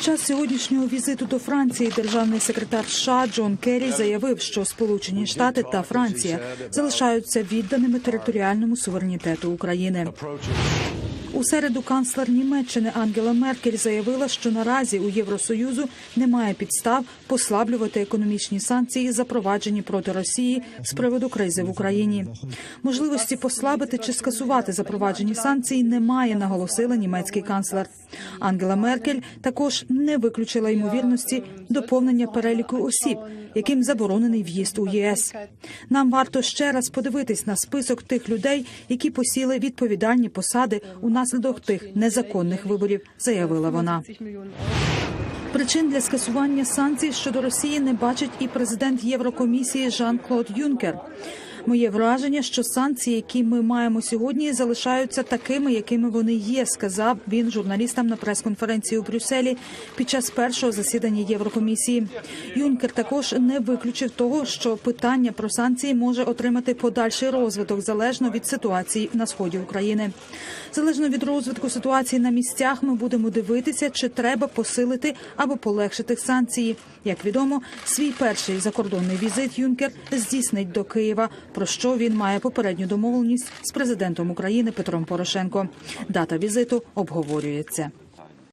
Час сьогоднішнього візиту до Франції державний секретар США Джон Керрі заявив, що Сполучені Штати та Франція залишаються відданими територіальному суверенітету України. У середу канцлер Німеччини Ангела Меркель заявила, що наразі у Євросоюзу немає підстав послаблювати економічні санкції, запроваджені проти Росії з приводу кризи в Україні. Можливості послабити чи скасувати запроваджені санкції немає, наголосила німецький канцлер. Ангела Меркель також не виключила ймовірності доповнення переліку осіб, яким заборонений в'їзд у ЄС. Нам варто ще раз подивитись на список тих людей, які посіли відповідальні посади унаслідок тих незаконних виборів, заявила вона. Причин для скасування санкцій щодо Росії не бачить і президент Єврокомісії Жан-Клод Юнкер. Моє враження, що санкції, які ми маємо сьогодні, залишаються такими, якими вони є, сказав він журналістам на прес-конференції у Брюсселі під час першого засідання Єврокомісії. Юнкер також не виключив того, що питання про санкції може отримати подальший розвиток залежно від ситуації на сході України. Залежно від розвитку ситуації на місцях, ми будемо дивитися, чи треба посилити або полегшити санкції. Як відомо, свій перший закордонний візит Юнкер здійснить до Києва, про що він має попередню домовленість з президентом України Петром Порошенко. Дата візиту обговорюється.